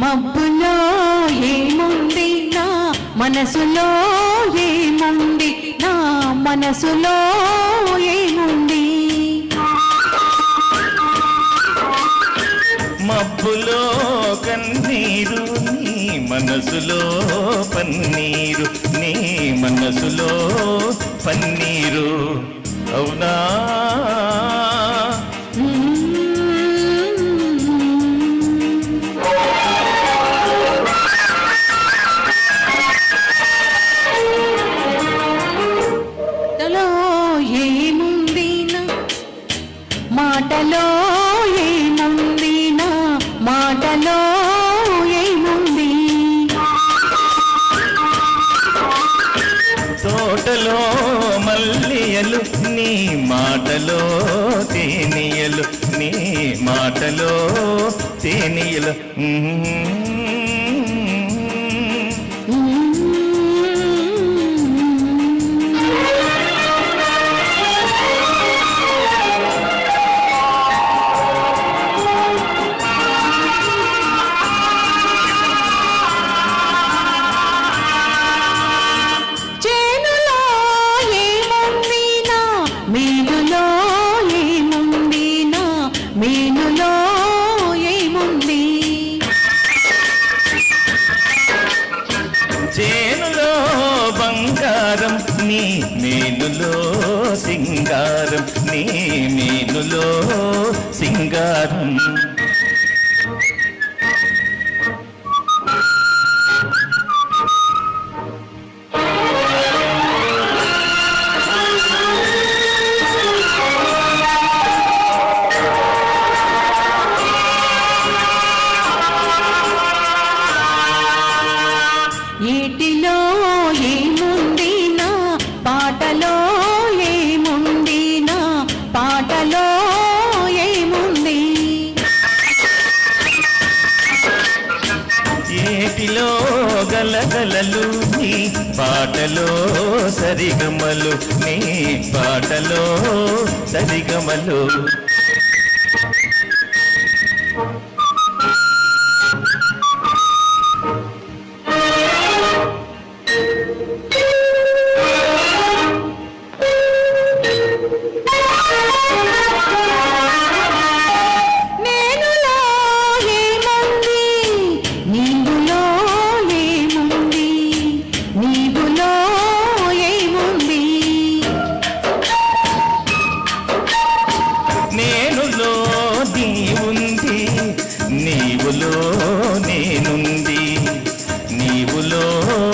మబ్బులో ఏముంది నా మనసులో ఏముంది? మనసులో ఏముంది? మబ్బులో కన్నీరు నీ మనసులో పన్నీరు నీ మనసులో పన్నీరు. అవునా? మాటలో ఏముంది నా మాటలో ఏముంది? తోటలో మల్లియలు నీ మాటలో తేనియలు నీ మాటలో తేనియలు. మీనులో ఏముంది? చేనులో బంగారం నీ మేనులో సింగారం నీ మేనులో సింగారం. ఏటిలో ఏముంది నా పాటలో ఏముంది నా పాటలో ఏముంది? ఏటిలో గలగలలు నీ పాటలో సరిగమలు. నీ పాటలో సరిగమలు. ভুলো